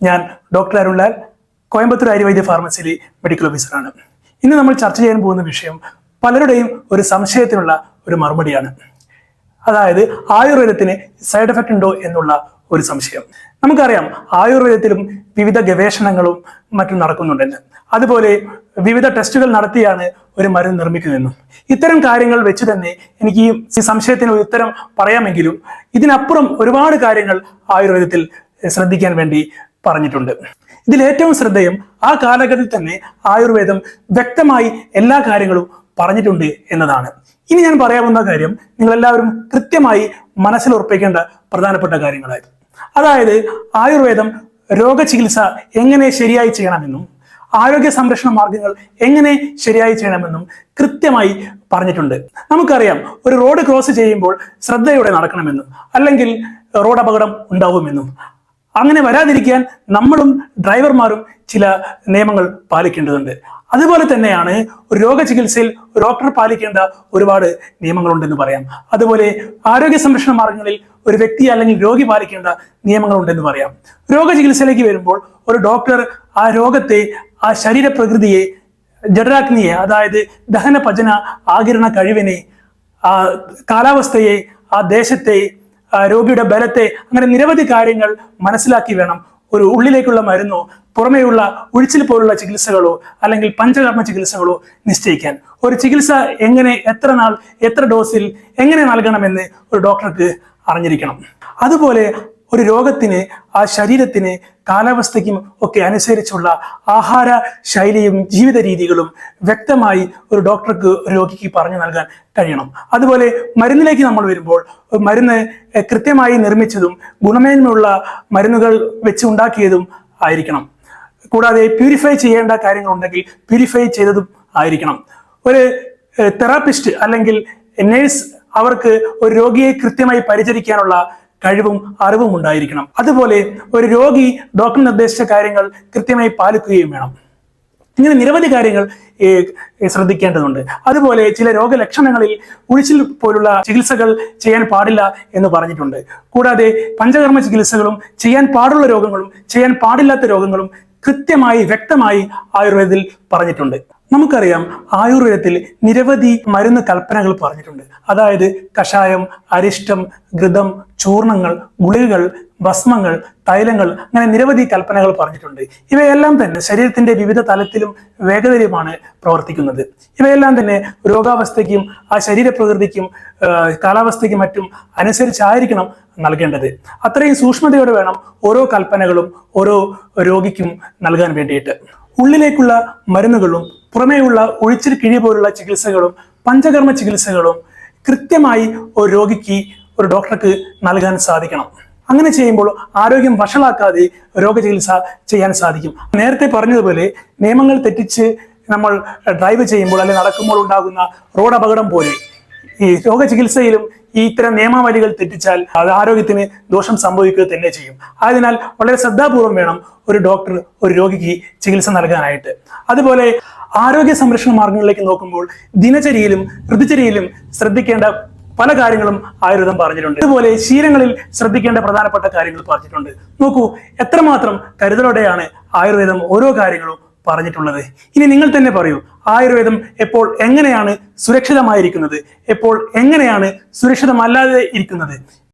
ഞാൻ ഡോക്ടർ അരുൺലാൽ കോയമ്പത്തൂർ ആര്യവൈദ്യ ഫാർമസിയിലെ മെഡിക്കൽ ഓഫീസറാണ് ഇന്ന് നമ്മൾ ചർച്ച ചെയ്യാൻ പോകുന്ന വിഷയം പലരുടെയും ഒരു സംശയത്തിനുള്ള ഒരു മറുപടിയാണ്. അതായത് ആയുർവേദത്തിന് സൈഡ് എഫക്റ്റ് ഉണ്ടോ എന്നുള്ള ഒരു സംശയം. നമുക്കറിയാം ആയുർവേദത്തിലും വിവിധ ഗവേഷണങ്ങളും മറ്റും നടക്കുന്നുണ്ടെന്ന് അതുപോലെ വിവിധ ടെസ്റ്റുകൾ നടത്തിയാണ് ഒരു മരുന്ന് നിർമ്മിക്കുന്നതെന്നും. ഇത്തരം കാര്യങ്ങൾ വെച്ച് തന്നെ എനിക്ക് ഈ സംശയത്തിന് ഒരു ഉത്തരം പറയാമെങ്കിലും ഇതിനപ്പുറം ഒരുപാട് കാര്യങ്ങൾ ആയുർവേദത്തിൽ ശ്രദ്ധിക്കാൻ വേണ്ടി പറഞ്ഞിട്ടുണ്ട്. ഇതിൽ ഏറ്റവും ശ്രദ്ധേയം ആ കാലഘട്ടത്തിൽ തന്നെ ആയുർവേദം വ്യക്തമായി എല്ലാ കാര്യങ്ങളും പറഞ്ഞിട്ടുണ്ട് എന്നതാണ്. ഇനി ഞാൻ പറയാവുന്ന കാര്യം നിങ്ങൾ എല്ലാവരും കൃത്യമായി മനസ്സിൽ ഉറപ്പിക്കേണ്ട പ്രധാനപ്പെട്ട കാര്യങ്ങളായിരുന്നു അതായത് ആയുർവേദം രോഗചികിത്സ എങ്ങനെ ശരിയായി ചെയ്യണമെന്നും ആരോഗ്യ സംരക്ഷണ മാർഗങ്ങൾ എങ്ങനെ ശരിയായി ചെയ്യണമെന്നും കൃത്യമായി പറഞ്ഞിട്ടുണ്ട്. നമുക്കറിയാം ഒരു റോഡ് ക്രോസ് ചെയ്യുമ്പോൾ ശ്രദ്ധയോടെ നടക്കണമെന്നും അല്ലെങ്കിൽ റോഡ് അപകടം ഉണ്ടാവുമെന്നും. അങ്ങനെ വരാതിരിക്കാൻ നമ്മളും ഡ്രൈവർമാരും ചില നിയമങ്ങൾ പാലിക്കേണ്ടതുണ്ട്. അതുപോലെ തന്നെയാണ് ഒരു രോഗചികിത്സയിൽ ഡോക്ടർ പാലിക്കേണ്ട ഒരുപാട് നിയമങ്ങളുണ്ടെന്ന് പറയാം. അതുപോലെ ആരോഗ്യ സംരക്ഷണ മാർഗങ്ങളിൽ ഒരു വ്യക്തി അല്ലെങ്കിൽ രോഗി പാലിക്കേണ്ട നിയമങ്ങളുണ്ടെന്ന് പറയാം. രോഗചികിത്സയിലേക്ക് വരുമ്പോൾ ഒരു ഡോക്ടർ ആ രോഗത്തെ ആ ശരീരപ്രകൃതിയെ ജഡരാഗ്നിയെ അതായത് ദഹന പചന ആകിരണ കഴിവിനെ ആ കാലാവസ്ഥയെ ആ ദേശത്തെ രോഗിയുടെ ബലത്തെ അങ്ങനെ നിരവധി കാര്യങ്ങൾ മനസ്സിലാക്കി വേണം. ഒരു ഉള്ളിലേക്കുള്ള മരുന്നോ പുറമേയുള്ള ഒഴിച്ചിൽ പോലുള്ള ചികിത്സകളോ അല്ലെങ്കിൽ പഞ്ചകർമ്മ ചികിത്സകളോ നിശ്ചയിക്കാൻ. ഒരു ചികിത്സ എങ്ങനെ എത്ര നാൾ എത്ര ഡോസിൽ എങ്ങനെ നൽകണമെന്ന് ഒരു ഡോക്ടർക്ക് അറിഞ്ഞിരിക്കണം. അതുപോലെ ഒരു രോഗത്തിന് ആ ശരീരത്തിന് കാലാവസ്ഥയ്ക്കും ഒക്കെ അനുസരിച്ചുള്ള ആഹാര ശൈലിയും ജീവിത രീതികളും വ്യക്തമായി ഒരു ഡോക്ടർക്ക് രോഗിക്ക് പറഞ്ഞു നൽകാൻ കഴിയണം. അതുപോലെ മരുന്നിലേക്ക് നമ്മൾ വരുമ്പോൾ മരുന്ന് കൃത്യമായി നിർമ്മിച്ചതും ഗുണമേന്മയുള്ള മരുന്നുകൾ വെച്ച് ഉണ്ടാക്കിയതും ആയിരിക്കണം. കൂടാതെ പ്യൂരിഫൈ ചെയ്യേണ്ട കാര്യങ്ങളുണ്ടെങ്കിൽ പ്യൂരിഫൈ ചെയ്തതും ആയിരിക്കണം. ഒരു തെറാപ്പിസ്റ്റ് അല്ലെങ്കിൽ നേഴ്സ് അവർക്ക് ഒരു രോഗിയെ കൃത്യമായി പരിചരിക്കാനുള്ള കഴിവും അറിവും ഉണ്ടായിരിക്കണം. അതുപോലെ ഒരു രോഗി ഡോക്ടർ നിർദ്ദേശിച്ച കാര്യങ്ങൾ കൃത്യമായി പാലിക്കുകയും വേണം. ഇങ്ങനെ നിരവധി കാര്യങ്ങൾ ശ്രദ്ധിക്കേണ്ടതുണ്ട്. അതുപോലെ ചില രോഗലക്ഷണങ്ങളിൽ ഉഴിച്ചിൽ പോലുള്ള ചികിത്സകൾ ചെയ്യാൻ പാടില്ല എന്ന് പറഞ്ഞിട്ടുണ്ട്. കൂടാതെ പഞ്ചകർമ്മ ചികിത്സകളും ചെയ്യാൻ പാടുള്ള രോഗങ്ങളും ചെയ്യാൻ പാടില്ലാത്ത രോഗങ്ങളും കൃത്യമായി വ്യക്തമായി ആയുർവേദത്തിൽ പറഞ്ഞിട്ടുണ്ട്. നമുക്കറിയാം ആയുർവേദത്തിൽ നിരവധി മരുന്ന് കൽപ്പനകൾ പറഞ്ഞിട്ടുണ്ട്. അതായത് കഷായം അരിഷ്ടം ഘൃതം ചൂർണങ്ങൾ ഗുളികകൾ ഭസ്മങ്ങൾ തൈലങ്ങൾ അങ്ങനെ നിരവധി കൽപ്പനകൾ പറഞ്ഞിട്ടുണ്ട്. ഇവയെല്ലാം തന്നെ ശരീരത്തിന്റെ വിവിധ തലത്തിലും വേഗതയിലുമാണ് പ്രവർത്തിക്കുന്നത്. ഇവയെല്ലാം തന്നെ രോഗാവസ്ഥയ്ക്കും ആ ശരീരപ്രകൃതിക്കും കാലാവസ്ഥയ്ക്കും മറ്റും അനുസരിച്ചായിരിക്കണം നൽകേണ്ടത്. അത്രയും സൂക്ഷ്മതയോടെ വേണം ഓരോ കൽപ്പനകളും ഓരോ രോഗിക്കും നൽകാൻ വേണ്ടിയിട്ട്. ഉള്ളിലേക്കുള്ള മരുന്നുകളും പുറമേയുള്ള ഒഴിച്ചിൽ കിഴി പോലുള്ള ചികിത്സകളും പഞ്ചകർമ്മ ചികിത്സകളും കൃത്യമായി ഒരു രോഗിക്ക് ഒരു ഡോക്ടർക്ക് നൽകാൻ സാധിക്കണം. അങ്ങനെ ചെയ്യുമ്പോൾ ആരോഗ്യം വഷളാക്കാതെ രോഗചികിത്സ ചെയ്യാൻ സാധിക്കും. നേരത്തെ പറഞ്ഞതുപോലെ നിയമങ്ങൾ തെറ്റിച്ച് നമ്മൾ ഡ്രൈവ് ചെയ്യുമ്പോൾ അല്ലെങ്കിൽ നടക്കുമ്പോൾ ഉണ്ടാകുന്ന റോഡ് അപകടം പോലെ ഈ രോഗചികിത്സയിലും ഈ ഇത്തരം നിയമാവലികൾ തെറ്റിച്ചാൽ അത് ആരോഗ്യത്തിന് ദോഷം സംഭവിക്കുക തന്നെ ചെയ്യും. ആയതിനാൽ വളരെ ശ്രദ്ധാപൂർവം വേണം ഒരു ഡോക്ടർ ഒരു രോഗിക്ക് ചികിത്സ നൽകാനായിട്ട്. അതുപോലെ ആരോഗ്യ സംരക്ഷണ മാർഗങ്ങളിലേക്ക് നോക്കുമ്പോൾ ദിനചര്യയിലും ഋതുചര്യയിലും ശ്രദ്ധിക്കേണ്ട പല കാര്യങ്ങളും ആയുർവേദം പറഞ്ഞിട്ടുണ്ട്. അതുപോലെ ശീലങ്ങളിൽ ശ്രദ്ധിക്കേണ്ട പ്രധാനപ്പെട്ട കാര്യങ്ങൾ പറഞ്ഞിട്ടുണ്ട്. നോക്കൂ എത്രമാത്രം കരുതലോടെയാണ് ആയുർവേദം ഓരോ കാര്യങ്ങളും പറഞ്ഞിട്ടുള്ളത്. ഇനി നിങ്ങൾ തന്നെ പറയൂ ആയുർവേദം എപ്പോൾ എങ്ങനെയാണ് സുരക്ഷിതമായിരിക്കുന്നത്? എപ്പോൾ എങ്ങനെയാണ് സുരക്ഷിതമല്ലാതെ ഇരിക്കുന്നത്?